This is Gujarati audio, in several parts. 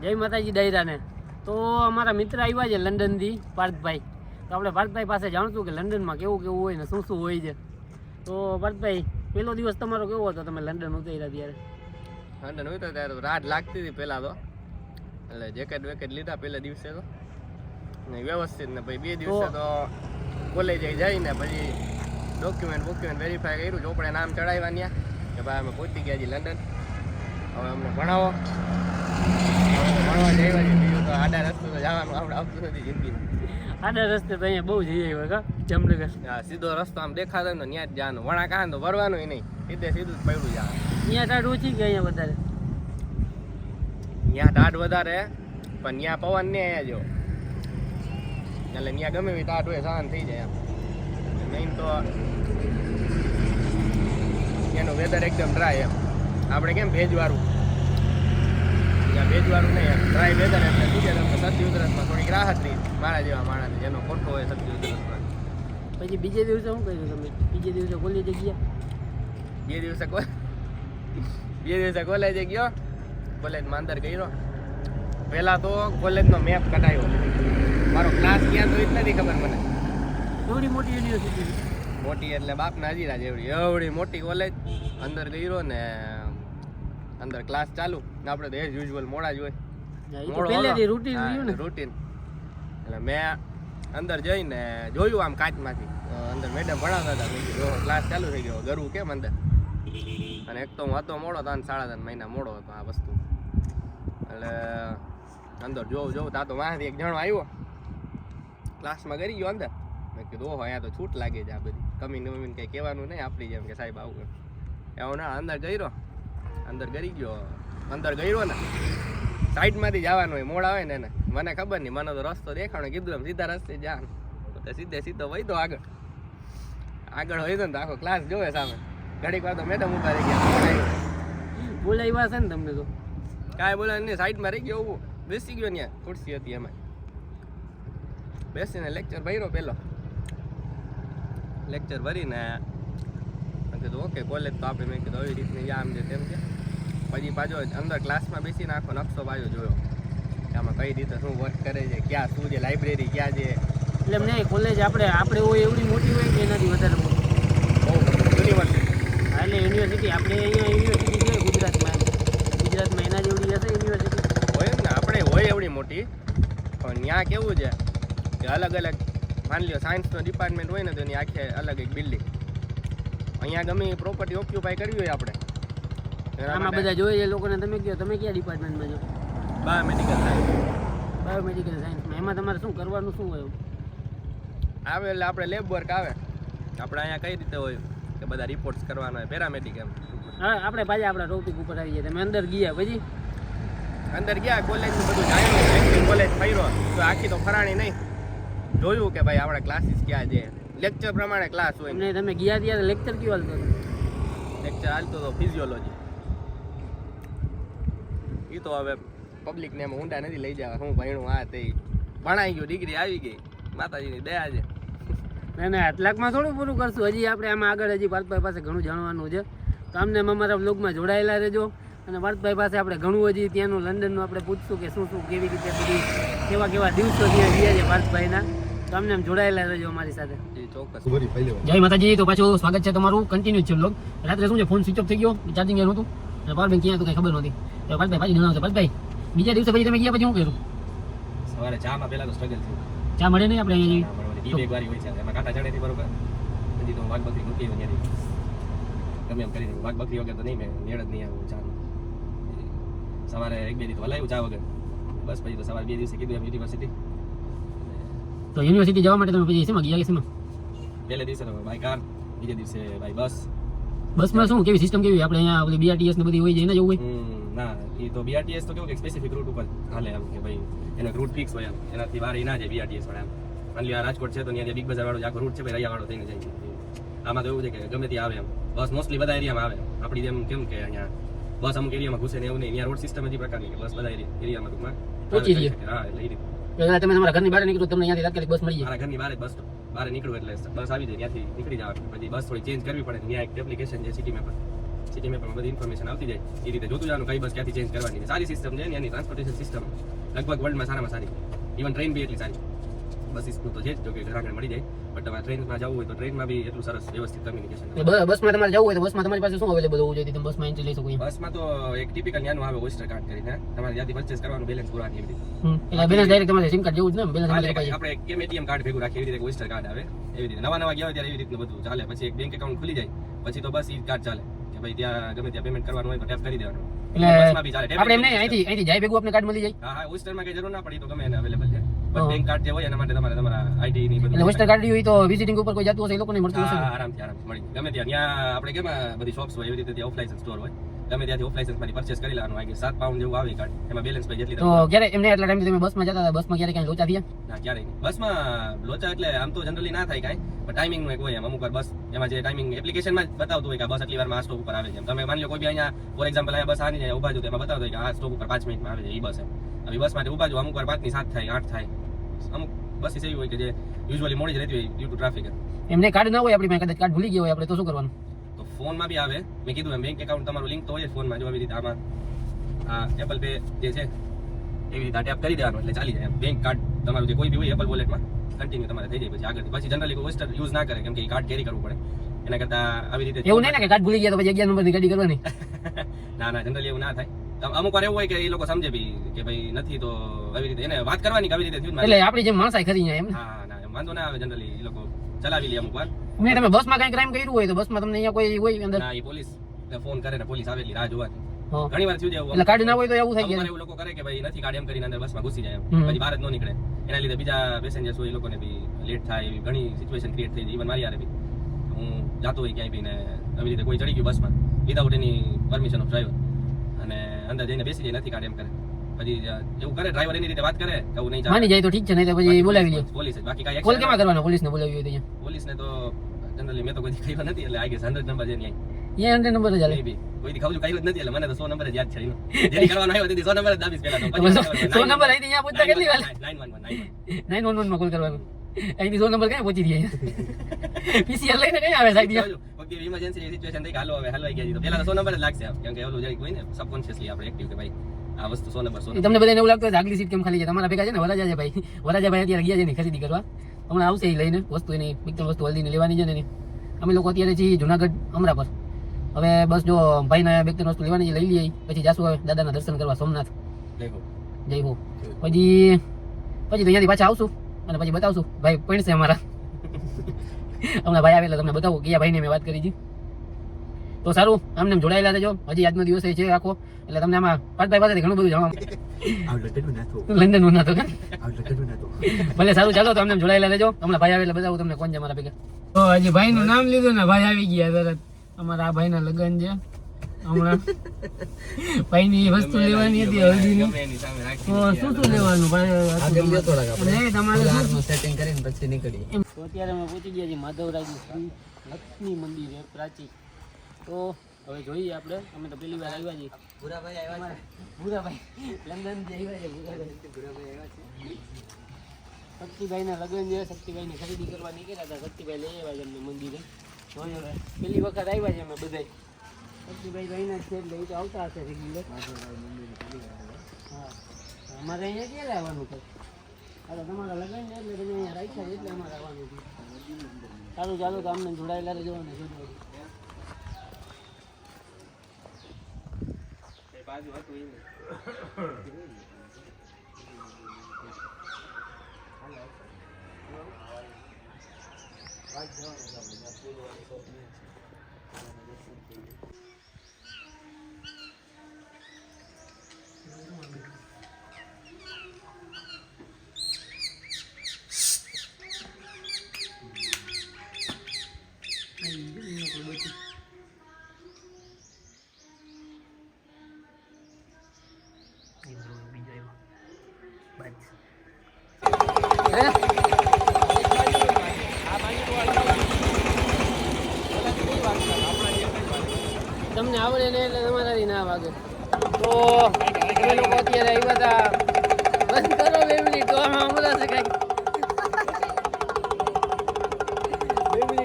જય માતાજી ડાયરાને તો અમારા મિત્ર આવ્યા છે લંડનથી પાર્થભાઈ. તો આપણે પાર્થભાઈ પાસે જાણશું કે લંડનમાં કેવું કેવું હોય ને શું શું હોય છે. તો પાર્થભાઈ પહેલો દિવસ તમારો કેવો હતો? તમે લંડન ઉતર્યા ત્યારે. લંડન હોય ત્યારે રાત લાગતી હતી પહેલાં તો. એટલે જેકેટ વેકેટ લીધા પહેલા દિવસે તો. ને વ્યવસ્થિત ને પછી બે દિવસે તો કોલેજે જઈને પછી ડોક્યુમેન્ટ બોક્યુમેન્ટ વેરીફાઈ કર્યું. ચોપડે નામ ચડાવ્યા ત્યાં. કે ભાઈ અમે પહોંચી ગયા છીએ લંડન. હવે અમને ભણાવો. આડા રસ્તે તો અહીંયા બહુ જઈએ આવ્યા કા જામનગર? હા સીધો રસ્તો આમ દેખાતો ને ત્યાં જ જવાનું. વણા કાં તો વરવાનું નહીં. સીધે સીધું જ પડ્યું જાય અહીંયા ટાઢ ઓછી કે અહીંયા વધારે. ત્યાં ટાઢ વધારે પણ ત્યાં પવન ને અહીંયા જો એટલે ત્યાં ગમે એવી ટાઢ હોય સહન થઈ જાય એમ. નહીં તો એનું વેધર એકદમ ડ્રાય એમ. આપણે કેમ ભેજવાળું? ત્યાં ભેજવાળું નહીં એમ ડ્રાય વેધર એટલે શું કે તમને સત્ય ઉધરસમાં થોડીક રાહત રહી. મારા જેવા માણસ જેનો ખોટો હોય સત્ય ઉધરસમાં પછી બીજે દિવસે શું કર્યું તમે? બીજે દિવસે કોલેજે ગયા? બે દિવસે કોલ બે દિવસે કોલેજે ગયો. કોલેજમાં અંદર ગયો. પહેલાં તો કોલેજનો મેપ કઢાયો. મારો ક્લાસ ક્યાં તો એ જ નથી ખબર મને. એવડી મોટી યુનિવર્સિટી મોટી એટલે બાપના હજીરા જેવડી. એવડી મોટી કોલેજ અંદર ગયો ને અંદર ક્લાસ ચાલુ ને આપણે તો એઝ યુઝ્યુઅલ મોડા જ હોય. પહેલેથી રૂટીન રહ્યું ને. રૂટીન એટલે મેં અંદર જઈને જોયું આમ કાચમાંથી. અંદર મેડમ ભણાવતા હતા. ક્લાસ ચાલુ થઈ ગયો. ગરવું કેમ અંદર? અને એક તો હું હતો મોડો ત્રણ સાડા ત્રણ મહિના મોડો હતો આ વસ્તુ. એટલે અંદર જોઉં જોઉં તા તો વાંથી એક જણો આવ્યો. ક્લાસમાં કરી ગયો અંદર. મેં કીધું ઓહો અહીંયા તો છૂટ લાગે છે આ બધી. કમી નમીને કંઈ કહેવાનું નહીં આપણી જેમ કે સાહેબ આવું. એવું ના અંદર ગયો અંદર ગરી ગયો. અંદર ગયો ને. સાઈડમાંથી જવાનું હોય મોડ આવે ને એને. મને ખબર નહીં મને તો રસ્તો દેખાણો કીધું એમ સીધા રસ્તે જા તો સીધે સીધો વહી આગળ. આગળ હોય ને તો આખો ક્લાસ જોવે સામે. ઘડીક વાર તો મેડમ ઊભા રહી ગયા. બોલાવી વાત છે ને તમને તો. કાંઈ બોલાય નહીં સાઈડમાં રહી ગયો એવું બેસી ગયો ત્યાં ખુરશી હતી એમાં. બેસીને લેક્ચર ભર્યો પેલો. લેક્ચર ભરીને કીધું ઓકે કોલેજ તો આપણે મેં કીધું આવી રીતની આમ છે તેમ છે. પછી પાછો અંદર ક્લાસમાં બેસીને આખો નકશો પાછો જોયો. કે આમાં કઈ રીતે શું વર્ક કરે છે ક્યાં શું છે લાઇબ્રેરી ક્યાં છે? એટલે એમ નહીં કોલેજ આપણે આપણે હોય એવડી મોટી હોય કે એનાથી વધારે મોટી? યુનિવર્સિટી હા, એટલે યુનિવર્સિટી આપણે અહીંયા યુનિવર્સિટી છે ગુજરાતમાં. ગુજરાતમાં એના જેવડી હશે યુનિવર્સિટી હોય ને આપણે હોય એવડી મોટી પણ ત્યાં કેવું છે કે અલગ અલગ માની લો સાયન્સનો ડિપાર્ટમેન્ટ હોય ને તો એની આખે અલગ એક બિલ્ડિંગ અહીંયા ગમે પ્રોપર્ટી ઓક્યુપાય કરવી હોય આપણે. આમાં બધા જોઈએ એ લોકોને તમે કહો તમે કયા ડિપાર્ટમેન્ટમાં જો બાયોમેડિકલ સાયન્સ બાયોમેડિકલ સાયન્સમાં એમાં તમારે શું કરવાનું શું હોય? આવે એટલે આપણે લેબ વર્ક આવે. આપણે અહીંયા કઈ રીતે હોય કે બધા રિપોર્ટ્સ કરવાના હોય પેરામેડિક એમ હા આપણે પાછા આપણા ટોપિક ઉપર આવી જાય તમે અંદર ગયા પછી? અંદર ગયા કોલેજનું બધું જાણ્યું કોલેજ ફર્યો. તો આખી તો ફરાણી નહીં. જોયું કે ભાઈ આપણા ક્લાસીસ ક્યાં છે? લેક્ચર પ્રમાણે ક્લાસ હોય. એમને તમે ગયા ત્યારે લેક્ચર કેવું હાલતો હતું? લેક્ચર હાલતો હતો ફિઝિયોલોજી એ તો હવે પબ્લિકને એમાં ઊંડા નથી લઈ જવા. હું ભણ્યું આ તે ભણાઈ ગયું ડિગ્રી આવી ગઈ. માતાજીની દયા છે. ના ના આટલાકમાં થોડું પૂરું કરશું. હજી આપણે આમાં આગળ હજી પાર્થભાઈ પાસે ઘણું જાણવાનું છે. તો અમને અમારા બ્લોગમાં જોડાયેલા રહેજો. અને પાર્થભાઈ પાસે આપણે ઘણું હજી ત્યાંનું લંડનનું આપણે પૂછશું કે શું શું કેવી રીતે બધી કેવા કેવા દિવસો ત્યાં રહ્યા છે પાર્થભાઈના. તો અમને એમ જોડાયેલા રહેજો અમારી સાથે. જય માતાજી તો પાછું સ્વાગત છે તમારું કન્ટિન્યુ છે બ્લોગ રાત્રે શું છે? ફોન સ્વિચ ઓફ થઈ ગયો. ચાર્જિંગ નહોતું અને પાવર બેંક ક્યાં હતું કઈ ખબર નહોતી. તો પાછભાઈ પાછી જણાવશે પાછભાઈ બીજા દિવસે પછી તમે ગયા પછી શું કર્યું? સવારે ચામાં પહેલા તો સ્ટ્રગલ થયું. ચા મળે નહીં આપણે અહીંયા એક વાળી હોય છે. એમાં કાંટા ચડે થી બરોબર. પછી તો વાઘ બકરી મૂકી હોય ત્યાંથી. તમે એમ કરી વાઘ બકરી વગર તો નહીં મેં મેળ જ નહીં આવ્યું ચા સવારે એક બે દિવસ હલાવ્યું ચા વગર. બસ પછી તો સવારે બે દિવસે કીધું એમ યુનિવર્સિટી તો યુનિવર્સિટી જવા માટે તમે પછી એસીમાં ગયા એસીમાં પહેલે દિવસે બાય કાર બીજે દિવસે બાય બસ બસમાં શું કેવી સિસ્ટમ કેવી? આપણે અહીંયા બધી બીઆરટીએસ ને બધી હોય છે એને જવું હોય? ના એ તો બીઆરટીએસ તો કેવું કે સ્પેસિફિક રૂટ ઉપર હાલે એમ કે ભાઈ એનો રૂટ ફિક્સ હોય એમ. એનાથી બહાર ના જાય બીઆરટીએસ વાળા એમ. માની લ્યો આ રાજકોટ છે તો ત્યાં બિગ બજાર વાળો જે આખો રૂટ છે ભાઈ રૈયા વાળો થઈને જાય. આમાં તો એવું છે કે ગમે ત્યાં આવે એમ. બસ મોસ્ટલી બધા એરિયામાં આવે આપણી જેમ કેમ કે અહીંયા બસ અમુક એરિયામાં ઘૂસે ને એવું નહીં. અહીંયા રોડ સિસ્ટમ હજી પ્રકારની બસ બધા એરિયામાં ટૂંકમાં. હા એટલે એ રીતે. એટલે તમે તમારા ઘરની બહાર નીકળો, તમને અહીંયાથી તાત્કાલિક બસ મળી જાય. મારા ઘરની બહાર બસ બહાર નીકળું એટલે બસ આવી જાય, ત્યાંથી નીકળી જવાનું પછી બસ થોડી ચેન્જ કરવી પડે. ત્યાં એક એપ્લિકેશન છે સિટી મેપર સિટી મેપમાં બધી ઇન્ફોર્મેશન આવતી જાય. એ રીતે જોતું જવાનું, કઈ બસ ક્યાંથી ચેન્જ કરવાની સારી સિસ્ટમ છે, એની ટ્રાન્સપોર્ટેશન સિસ્ટમ લગભગ વર્લ્ડમાં સારામાં સારી. ઇવન ટ્રેન બી એટલી સારી. બસીસનું તો છે જ જો કે ઘર આગળ મળી જાય. બટ તમારે ટ્રેનમાં જવું હોય તો ટ્રેનમાં બી એટલું સરસ વ્યવસ્થિત કમ્યુનિકેશન બસમાં તમારે જવું હોય તો બસમાં તમારી પાસે શું અવેલેબલ હોવું જોઈએ? તમે બસમાં એન્ટ્રી લઈ શકો બસમાં તો એક ટિપિકલ ન્યાનું આવે ઓસ્ટર કાર્ડ કરીને. તમારે ત્યાંથી પરચેસ કરવાનું બેલેન્સ પૂરવાની એવી રીતે. એટલે બેલેન્સ ડાયરેક્ટ તમારે સિમ કાર્ડ જેવું જ ને બેલેન્સ આપણે કેમ એટીએમ કાર્ડ ભેગું રાખીએ એવી રીતે ઓસ્ટર કાર્ડ આવે. એવી રીતે. નવા નવા ગયા હોય ત્યારે એવી રીતનું બધું ચાલે. પછી એક બેંક એકાઉન્ટ ખુલી જાય પછી તો બસ ઈ કાર્ડ ચાલે. કે ભાઈ ત્યાં ગમે ત્યાં પેમેન્ટ કરવાનું હોય તો ટેપ કરી દેવાનું. એટલે આપણે એમ નહીં અહીંથી અહીંથી જાય ભેગું આપણે કાર્ડ મળી જાય. હા હા ઓસ્ટરમાં કઈ જરૂર ના પડી તો ગમે એને અવેલેબલ છે. બટ બેંક કાર્ડ જે હોય એના માટે તમારે તમારા આઈડી ની બધું વેસ્ટર કાર્ડ હોય તો વિઝિટિંગ ઉપર કોઈ જતું હશે એ લોકોને મળતું હશે? ને? આરામથી આરામથી મળી. ગમે ત્યાં. ત્યાં આપણે કેમ બધી શોપ્સ હોય એવી રીતે ત્યાં ઓફ લાઇસન્સ સ્ટોર હોય. ગમે ત્યાંથી ઓફ લાઇસન્સમાંથી પરચેસ કરી લેવાનું. આઈ સાત પાઉન્ડ જેવું આવે કાર્ડ એમાં બેલેન્સ ભાઈ જેટલી તો ક્યારે? એમને એટલા ટાઈમથી તમે બસમાં જતા હતા? બસમાં ક્યારે કાંઈ લોચા થયા? ના ક્યારેય નહીં. બસમાં લોચા એટલે આમ તો જનરલી ના થાય કાંઈ. પણ ટાઈમિંગનું એક હોય એમ. અમુક વાર બસ એમાં જે ટાઈમિંગ એપ્લિકેશનમાં જ બતાવતું હોય કે બસ આટલી વારમાં આ સ્ટોપ ઉપર આવે છે તમે માની લો કોઈ બી અહીંયા ફોર એક્ઝામ્પલ અહીંયા બસ આની જાય ઊભા જો તો એમાં બતાવતું હોય કે આ સ્ટોપ ઉપર પાંચ મિનિટમાં આવે છે એ બસ એમ. બસ માટે ઊભા જો અમુક વાર પાંચની સાત થાય આઠ થાય. અમુક બસીસ એવી હોય કે જે યુઝ્યુઅલી મોડી જ રહેતી હોય ડ્યુ ટુ ટ્રાફિક એમને કાર્ડ ના હોય આપણી પાસે કદાચ કાર્ડ ભૂલી ગયા હોય આપણે તો શું કરવાનું? તો ફોનમાં બી આવે. મેં કીધું એમ બેંક એકાઉન્ટ તમારું લિંક તો હોય ફોનમાં જો આવી રીતે આમાં આ એપલ પે જે છે એવી રીતે ટેપ કરી દેવાનું એટલે ચાલી જાય. બેંક કાર્ડ તમારું જે કોઈ બી હોય એપલ વોલેટમાં કન્ટિન્યુ તમારે થઈ જાય પછી આગળ પછી જનરલી કોઈ વેસ્ટર યુઝ ના કરે કેમ કે કાર્ડ કેરી કરવું પડે. એના કરતા આવી રીતે એવું નહીં ને કે કાર્ડ ભૂલી ગયા તો પછી અગિયાર નંબરની ગાડી કરવાની. ના ના જનરલી એવું ના થાય. અમુક વાર એવું હોય કે એ લોકો સમજે બી કે ભાઈ નથી તો આવી રીતે એને વાત કરવાની કે આવી રીતે થયું એટલે આપણી જેમ માણસાઈ ખરી એમ હા ના વાંધો ના આવે જનરલી એ લોકો ચલાવી લે અમુક વાર. મેં તમે બસમાં કઈ ક્રાઇમ કર્યું હોય તો બસમાં તમને અહીંયા કોઈ હોય અંદર? ના એ પોલીસ ફોન કરે ને પોલીસ આવેલી રાહ જોવાની હા. ઘણી વાર થયું છે એટલે કાઢી ના હોય તો એવું થઈ જાય. એવું લોકો કરે કે ભાઈ નથી કાઢી એમ કરીને અંદર બસમાં ઘૂસી જાય. પછી બહાર જ ન નીકળે. એના લીધે બીજા પેસેન્જર્સ હોય એ લોકોને બી લેટ થાય એવી ઘણી સિચ્યુએશન ક્રિએટ થઈ જાય. ઇવન મારી યારે બી. હું જાતો હોય ક્યાંય બી ને આવી રીતે કોઈ ચડી ગયું બસમાં without any permission of driver અંદર જઈને બેસી જાય નથી કાઢે એમ કરે. પછી એવું કરે ડ્રાઈવર એની રીતે વાત કરે કે હું નહીં માની જાય તો ઠીક છે નહીં તો પછી બોલાવી લે. પોલીસ બાકી કાંઈ કોલ કેમાં કરવાનો પોલીસને બોલાવી હોય તો અહીંયા? પોલીસને તો જનરલી મેં તો કોઈ કર્યો નથી એટલે આ કે હંડ્રેડ નંબર છે નહીં એ હંડ્રેડ નંબર જ બી કોઈ દી ખાવજો કર્યું જ નથી એટલે મને તો સો નંબર જ યાદ છે જેની કરવાનો આવ્યો તેથી 100 નંબર જ દાબીસ પહેલા તો. તો સો- સો નંબર અહીંથી ત્યાં પૂછતા કેટલી વાર? Nine one one nine nine one વનમાં કોલ કરવાનો. અહીંથી સો નંબર ક્યાં પહોંચી રહ્યા પીસીઆર લઈને કઈ આવે સાહેબ? વખતે ઇમરજન્સી સિચ્યુએશન થઈ હાલો હવે હલવાઈ ગયા તો પહેલા સો નંબર જ લાગશે. કેમ કે ઓલું જરીક હોય ને સબકોન્શિયસલી આપણે એક્ટિવ કે ભાઈ આ વસ્તુ સો નંબર સો તમને બધાને એવું લાગતું આગલી સીટ કેમ ખાલી છે તમારા ભેગા છે ને વરાજા છે ભાઈ વરાજા ભાઈ અત્યારે ગયા છે ને ખરીદી કરવા હમણાં આવશે એ લઈને વસ્તુ એની ત્રણ વસ્તુ હલ્દીને લેવાની છે ને અમે લોકો અત્યારે છીએ જુનાગઢ અમરા પર હવે બસ જો ભાઈના બે ત્રણ વસ્તુ લેવાની છે લઈ લઈએ પછી જાશું હવે દાદાના દર્શન કરવા સોમનાથ જય હો પછી પછી તો અહીંયાથી પાછા આવશું અને પછી બતાવશું. ભાઈ પૈણશે અમારા. હમણાં ભાઈ આવેલા તમને બતાવું. કયા ભાઈને મેં વાત કરી હતી. તો સારું આમને એમ જોડાયેલા રહેજો. હજી આજનો દિવસ એ છે આખો. એટલે તમને આમાં પાર્થભાઈ પાસેથી ઘણું બધું જાણવા લંડનનું ના ભલે સારું ચાલો તો અમને એમ જોડાયેલા રહેજો. હમણાં ભાઈ આવેલા બતાવું તમને કોણ છે અમારા ભેગા. તો હજી ભાઈ નું નામ લીધું ને ભાઈ આવી ગયા તરત. અમારા આ ભાઈ ના લગ્ન છે. હમણાં. ભાઈ વસ્તુ લેવાની હતી હલ્દીની. ગમે એની સામે રાખી તો શું શું લેવાનું? ભાઈ તમારે સેટિંગ કરીને પછી નીકળી એમ. તો અત્યારે અમે પહોંચી ગયા છીએ માધવરાયજી શ્રી લક્ષ્મી મંદિર પ્રાચી તો હવે જોઈએ આપણે. અમે તો પહેલી વાર આવ્યા છીએ. ભૂરાભાઈ આવ્યા છે. ભૂરાભાઈ લંડન જે આવ્યા છે ભૂરાભાઈ. આવ્યા છે. શક્તિભાઈના લગ્ન છે શક્તિભાઈની ખરીદી કરવા નીકળ્યા હતા. શક્તિભાઈ લઈ આવ્યા છે અમને મંદિરે. પહેલી વખત આવ્યા છે અમે બધાય. શક્તિભાઈ ભાઈના એટલે એ તો આવતા હશે રેગ્યુલર હા. અમારે અહીંયા ક્યારે આવવાનું છે? તો તમારા લગ્ન તમે અહીંયા રાખ્યા એટલે અમારે આવવાનું સારું ચાલો ગામને જોડાયેલા રહેજો અને જોજો. બાજુ હતું ઈ. તમને આવડે ને એટલે તમારાથી ના વાગે. તો અત્યારે આવ્યા હતા બંધ કરો બે તો આમાં સંભળાશે કંઈક.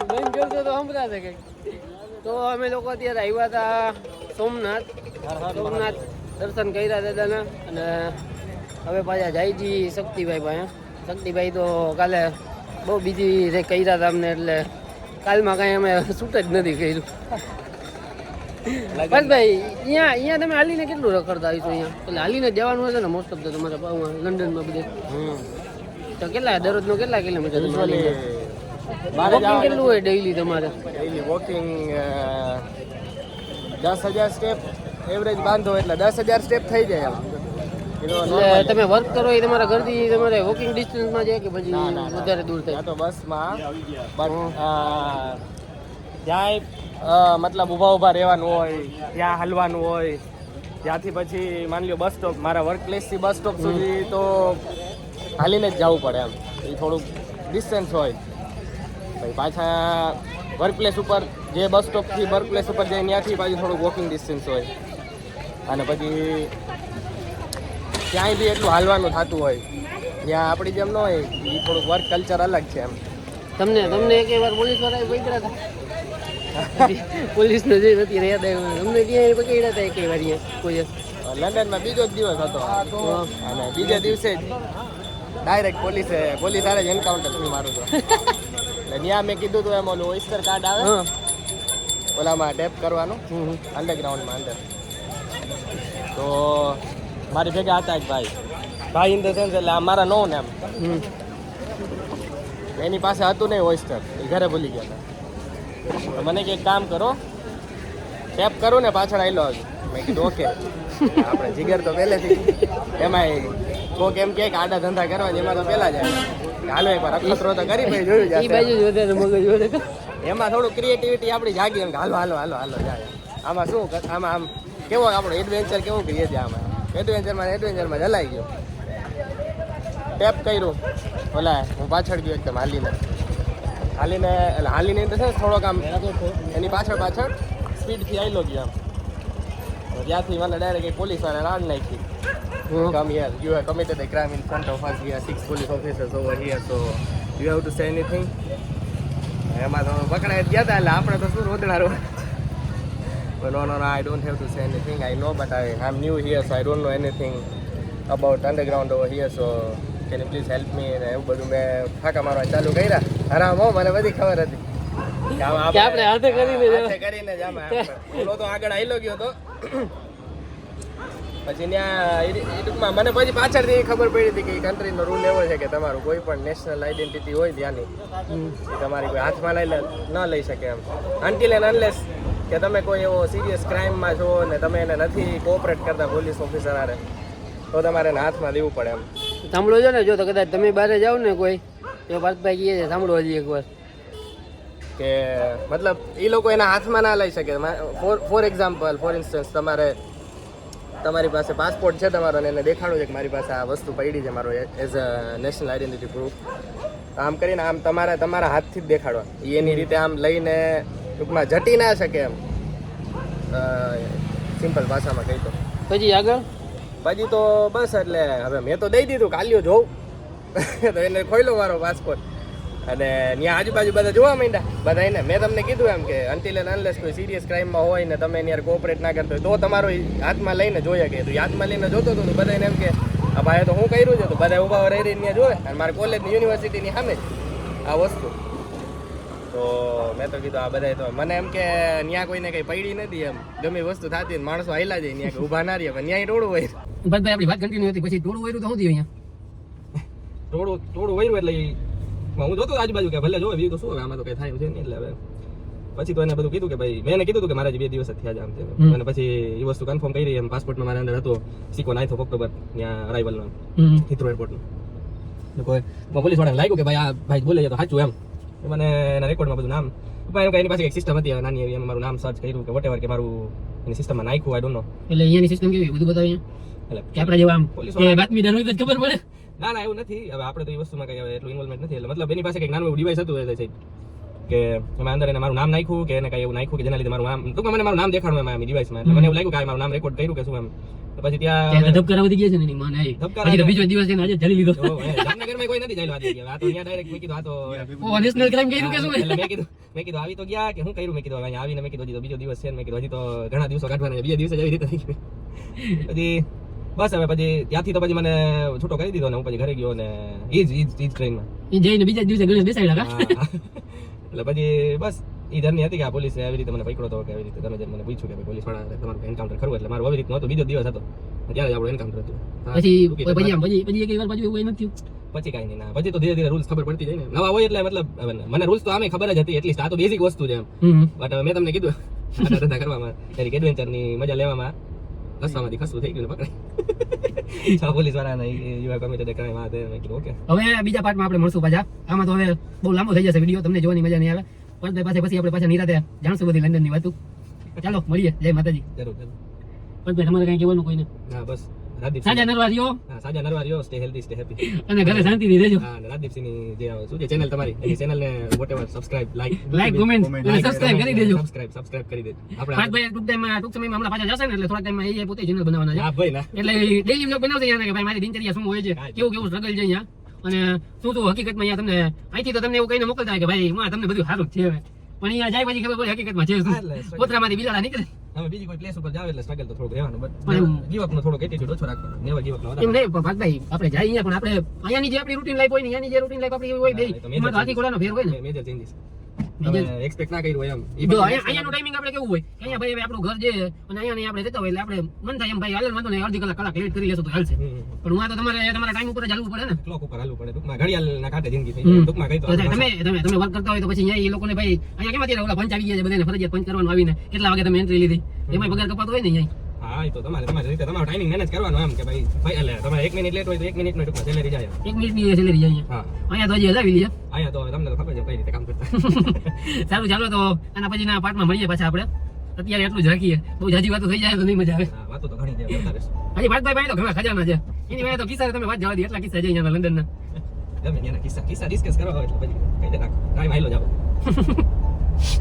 બંધ તો અમે લોકો અત્યારે આવ્યા હતા સોમનાથ. સોમનાથ દર્શન કર્યા દાદાના અને હવે પાછા જાય શક્તિભાઈ પાસે. શક્તિભાઈ તો કાલે બહુ બીજી રે કર્યા હતા અમને એટલે કાલમાં કાંઈ અમે શૂટ જ નથી કર્યું. બસ ભાઈ અહીંયા અહીંયા તમે હાલીને કેટલું રખડતા આવીશો અહીંયા? એટલે હાલીને જવાનું હશે ને મોસ્ટ ઓફ તો તમારે લંડનમાં બધે. તો કેટલા દરરોજનો કેટલા કિલોમીટર વોકિંગ કેટલું હોય ડેઈલી તમારે? ડેઈલી વોકિંગ દસ હજાર સ્ટેપ એવરેજ બાંધો એટલે દસ હજાર સ્ટેપ થઈ જાય એટલે તમે વર્ક કરો એ તમારા ઘરથી તમારે વોકિંગ ડિસ્ટન્સમાં છે કે પછી. વધારે દૂર થાય? તો બસમાં ત્યાંય મતલબ ઊભા ઊભા રહેવાનું હોય ત્યાં હલવાનું હોય ત્યાંથી પછી માની લો બસ સ્ટોપ મારા વર્ક પ્લેસથી બસ સ્ટોપ સુધી તો હાલીને જ જવું પડે એમ. એ થોડુંક ડિસ્ટન્સ હોય. પછી પાછા વર્ક પ્લેસ ઉપર જે બસ સ્ટોપથી વર્ક પ્લેસ ઉપર જાય ત્યાંથી પાછું થોડુંક વોકિંગ ડિસ્ટન્સ હોય. અને પછી ક્યાંય બી એટલું હાલવાનું થતું હોય ત્યાં આપણી જેમ ન હોય એ થોડુંક વર્ક કલ્ચર અલગ છે એમ. તમને તમને એક વાર પોલીસવાળા પકડ્યા હતા? પોલીસ ને જે નથી રહ્યા હતા અમને ત્યાં પકડ્યા હતા કઈ વાર કોઈ લંડનમાં બીજો જ દિવસ હતો. અને બીજે દિવસે જ ડાયરેક્ટ પોલીસે પોલીસ આરે જ એન્કાઉન્ટરથી મારું તો. એટલે ત્યાં મેં કીધું તું એમ ઓલું ઓઇસ્ટર કાર્ડ આવે. ઓલામાં ટેપ કરવાનું. અંડરગ્રાઉન્ડમાં અંદર. તો મારી ભેગા હતા એક ભાઈ. ભાઈ ઇન ધ સેન્સ એટલે આ મારા નો ને એમ એની પાસે હતું નહીં ઓઇસ્ટર એ ઘરે ભૂલી ગયા હતા. તો મને કે કામ કરો. ટેપ કરું ને પાછળ આવેલો મેં કીધું ઓકે આપણે જીગર તો પહેલેથી. એમાંય કોક એમ કે આડા ધંધા કરવા એમાં તો પહેલા જાય. હાલો એકવાર અખતરો તો કરી પછી જોયું જાય બાજુ જોતે મગજ જોતે એમાં થોડું ક્રિએટિવિટી આપણી જાગી એમ હાલો હાલો હાલો હાલો જાય. આમાં શું આમાં આમ કેવો આપણો એડવેન્ચર કેવું કરીએ છીએ આમાં? એડવેન્ચરમાં એડવેન્ચરમાં જલાઈ ગયો. ટેપ કર્યું. ઓલા હું પાછળ ગયો એકદમ હાલીને. હાલીને એટલે હાલીને તો છે ને થોડોક આમ એની પાછળ પાછળ સ્પીડથી આવેલો ગયો આમ ત્યાંથી મને ડાયરેક્ટ એક પોલીસવાળા રાડ નાખી Come here. You have committed a crime in front of us. We are six police officers over here, so you have to say anything. એમાં તો પકડાઈ જ ગયા હતા એટલે આપણે તો શું રોદણા રો no, no, no, I don't have to say anything. I know, but I, I'm new here, so I don't know anything about underground over here. So can you please help me? અને એવું બધું મેં ફાંકા મારવા ચાલુ કર્યા હરામ હો મને બધી ખબર હતી. આપણે હાથે કરીને જ હાથે કરીને જ આમાં ઓલો તો આગળ આયલો ગયો તો. પછી ત્યાં ટૂંકમાં મને પછી પાછળથી એ ખબર પડી હતી કે કન્ટ્રીનો રૂલ એવો છે કે તમારું કોઈ પણ નેશનલ આઈડેન્ટિટી હોય ત્યાંની તમારી કોઈ હાથમાં લઈ ન લઈ શકે એમ. અનટિલ એન્ડ અનલેસ કે તમે કોઈ એવો સિરિયસ ક્રાઇમમાં છો ને તમે એને નથી કોઓપરેટ કરતા પોલીસ ઓફિસર આરે તો તમારે એને હાથમાં દેવું પડે એમ. સાંભળો છો ને જો તો કદાચ તમે બહાર જાઓ ને કોઈ તો પાર્થભાઈ કહે છે સાંભળો હજી એકવાર કે મતલબ એ લોકો એના હાથમાં ના લઈ શકે. For for example for instance તમારે તમારી પાસે પાસપોર્ટ છે તમારો અને એને દેખાડો છે કે મારી પાસે આ વસ્તુ પડી છે મારો as a national identity proof આમ કરીને આમ તમારે તમારા હાથથી જ દેખાડવા. એની રીતે આમ લઈને ટૂંકમાં જટી ના શકે એમ. સિમ્પલ ભાષામાં કહી તો. પછી આગળ? પછી તો બસ એટલે હવે મેં તો દઈ દીધું કાલ્યો જોઉં. તો એને ખોલ્યો મારો પાસપોર્ટ અને ત્યાં આજુબાજુ બધા જોવા માંડ્યા. બધા એને, મેં તમને કીધું એમ કે અંતિલ એન્ડ અનલેસ કોઈ સિરિયસ ક્રાઇમમાં હોય ને તમે એની કોઓપરેટ ના કરતો હોય, તો તમારો હાથમાં લઈને જોયા કે, તું હાથમાં લઈને જોતો હતો બધા એને એમ કે, આ ભાઈ તો હું કર્યું છે? તો બધા ઊભા રહી રહીને ત્યાં જોવે. અને મારા કોલેજની યુનિવર્સિટીની સામે આ વસ્તુ. તો મેં તો કીધું, આ બધા તો મને એમ કે ત્યાં કોઈને કઈ પડી નથી એમ. ગમે વસ્તુ થતી માણસો હાઈલા જાય ત્યાં ઊભા ના રહે પણ ત્યાં ટોળું હોય. ભાઈ આપણી વાત કન્ટિન્યુ હતી, પછી ટોળું હોય તો શું થયું અહીંયા? થોડું થોડું વૈરું એટલે હું જોતો આજુબાજુ કે ભલે વ્યૂ તો શું હવે આમાં તો કઈ થાય છે નહીં એટલે હવે. પછી તો એને બધું કીધું કે ભાઈ મેં એને કીધું કે મારા બે દિવસ થયા છે આમ અને પછી એ વસ્તુ કન્ફર્મ કરી એમ પાસપોર્ટમાં મારા અંદર હતો સિકો નાઇન્થ ઓફ ઓક્ટોબર ત્યાં અરાઇવલનો હમ. હિથ્રો એરપોર્ટનો કોઈ પોલીસ વાળાને લાગ્યું કે ભાઈ આ ભાઈ બોલે તો સાચું એમ. મને એના રેકોર્ડમાં બધું નામ પણ એમ કઈ એની પાસે એક સિસ્ટમ હતી નાની એવી એમ મારું નામ સર્ચ કર્યું કે વોટેવર કે મારું એની સિસ્ટમમાં નાખ્યું આઈ ડોન્ટ નો એટલે અહીંયાની સિસ્ટમ કેવી? બધું બતાવી એટલે કે આપણે જેવા આમ કે બાતમીદાર હોય તો ખબર પડે. ના ના એવું નથી. હવે આપણે તો એ વસ્તુમાં કઈ એટલું ઇન્વોલ્વમેન્ટ નથી એટલે. મતલબ એની પાસે કંઈક નાનું એવું ડિવાઇસ હતું એટલે સાહેબ કે એમાં અંદર એને મારું નામ નાખ્યું કે એને કઈ એવું નાખ્યું કે જેના લીધે મારું નામ ટૂંકમાં મને મારું નામ દેખાડું એમાં ડિવાઇસમાં એટલે મને એવું લાગ્યું કે મારું નામ રેકોર્ડ કર્યું કે શું એમ. પછી ત્યાં ધબકારા વધી ગયા છે ને મને ધબકારા બીજો દિવસ એને આજે જલી લીધો. ઓ, જામનગર જુનાગઢમાં કોઈ નથી જાયલો આજે. આ તો અહીંયા ડાયરેક્ટ મેં કીધું આ તો ઓ નેશનલ ક્રાઇમ કર્યું કે શું એટલે મેં કીધું મેં કીધું આવી તો ગયા કે હું કર્યું? મેં કીધું અહીંયા આવીને મેં કીધું બીજો દિવસ છે મેં કીધું હજી તો ઘણા દિવસો કાઢવાના છે બીજા દિવસે જ આવી રીતે થઈ ગયું. પછી બસ હવે પછી ત્યાંથી તો પછી મને છૂટો કરી દીધો ને હું પછી ઘરે ગયો ને ઈ જ ઈ જ ટ્રેનમાં એ જઈને બીજા દિવસે ગણેશ બેસાડ્યા કા? એટલે પછી બસ ઈ જર્ની હતી કે આ પોલીસે આવી રીતે મને પકડો તો કે આવી રીતે તમે મને પૂછ્યું કે પોલીસવાળા તમારું એન્કાઉન્ટર ખરું એટલે મારું આવી રીતનું હતું. બીજો દિવસ હતો. ત્યારે આપણું એન્કાઉન્ટર હતું. પછી પછી પછી. પછી એક વાર પાછું એવું નથી પછી કાંઈ નહીં ના. પછી તો ધીરે ધીરે રૂલ્સ ખબર પડતી જાય ને. નવા હોય એટલે મતલબ મને રૂલ્સ તો આમે ખબર જ હતી એટલી આ તો બેઝિક વસ્તુ છે એમ. બટ મેં તમને કીધું. ધંધા કરવામાં એડવેન્ચરની મજા લેવામાં. રસ્તામાંથી ખસવું થઈ ગયું ને પકડાય છ પોલીસ વાળાને યુ આર કમિટેડ ક્રાઇમ આ તે મેં કીધું ઓકે હવે બીજા પાર્ટમાં આપણે મળશું પાછા આમાં તો હવે બહુ લાંબો થઈ જશે વીડિયો તમને જોવાની મજા નહીં આવે પણ પાસે પછી આપણે પાછા નિરાતે જાણશું બધી લંડનની વાતો ચાલો મળીએ જય માતાજી જરૂર જરૂર પણ તમારે કઈ કહેવાનું કોઈને હા બસ સાજા નરવારીઓ હા સાજા નરવારીઓ સ્ટે હેલ્ધી સ્ટે હેપી અને ઘરે શાંતિથી રહેજો. હા અને રાજદીપસિંહની જે શું છે ચેનલ તમારી? એની ચેનલને whatever subscribe like like comment અને સબસ્ક્રાઇબ કરી દેજો. સબસ્ક્રાઇબ સબસ્ક્રાઇબ કરી દેજો. આપણે ભાઈ ટૂંક ટાઈમ ટૂંક સમયમાં હમણાં પાછા જશે ને એટલે થોડા ટાઈમમાં એ પોતે ચેનલ બનાવવાના છે. હા ભાઈ ના. એટલે ડેલી બ્લોગ બનાવશે યાર કે ભાઈ મારી દિનચર્યા શું હોય છે કેવું કેવું સ્ટ્રગલ છે અહીંયા. અને શું શું હકીકતમાં અહીંયા તમને અહીંથી તો તમને એવું કહીને મોકલતા કે ભાઈ માં તમને બધું સારું છે હવે. પણ અહીંયા જાય પછી ખબર પડે હકીકતમાં છે શું. કોતરામાંથી બિલાડા નીકળે. હવે બીજી કોઈ પ્લેસ ઉપર જાવ એટલે સ્ટ્રગલ તો થોડું રહેવાનું બટ ગીવ અપ નો થોડો એટીટ્યુડ ઓછો રાખવાનો નેવર ગીવ અપ નો એમ નહીં ભાગભાઈ આપણે જાય અહીંયા પણ આપણે અહીંયાની જે આપણી રૂટીન લાઈફ હોય ને અહીંયાની જે રૂટીન લાઈફ આપણી હોય બે એમાં તો હાથી ઘોડાનો ફેર હોય ને. મેજર ચેન્જીસ તમે એક્સપેક્ટ ના કર્યું હોય એમ. જો બધું ટાઈમિંગ આપણે કેવું હોય? કે અહીંયા ભાઈ આપણું ઘર છે અને અહીંયા આપણે હોય એટલે આપણે મન થાય એમ ભાઈ હાલે વાંધો નહીં અડધી કલાક કલાક લેટ કરી લેશો તો હાલશે. પણ હું તો તમારે તમારા ટાઈમ ઉપર જ પડે ને? ક્લોક ઉપર હાલવું પડે. ટૂંકમાં ઘડિયાળ ના કાંઠે જિંદગી થઈ હમ. જાય. ટૂંકમાં કઈ તો તો તમે તમે તમે વર્ક કરતા હોય તો પછી અહીંયા એ લોકોને ભાઈ અહીંયા કેમ અત્યારે ઓલા પંચ આવી ગયા છે બધાને ફરજિયાત પંચ કરવાનું આવીને? કેટલા વાગે તમે એન્ટ્રી લીધી? એમાં પગાર કપાતો હોય ને અહીંયા. હા એ તો તમારે તમારી રીતે તમારો ટાઈમિંગ મેનેજ કરવાનો એમ કે ભાઈ ભાઈ એટલે તમારે એક મિનિટ લેટ હોય તો એક મિનિટ નો ટૂંકમાં સેલેરી જાય. એક મિનિટની સેલેરી અહીંયા હા. અહીંયા તો હજી હજાવી લઈએ અહીંયા તો તમને તો ખબર છે કઈ રીતે કામ કરતા. સારું ચાલો તો આના પછીના પાર્ટમાં મળીએ પાછા આપણે. અત્યારે એટલું જ રાખીએ. બહુ જાજી વાતો થઈ જાય તો નહીં મજા આવે. વાતો તો ઘણી હજી ભાતભાઈ પાસે તો ઘણા ખજાના છે. એની પાસે તો કિસ્સા તમે વાત જવા દી એટલા કિસ્સા છે અહીંયા લંડનના. ગમે એના કિસ્સા કિસ્સા ડિસ્કસ કરવા હોય એટલે પછી કઈ દે રાખો ટાઈમ આયલો જાવ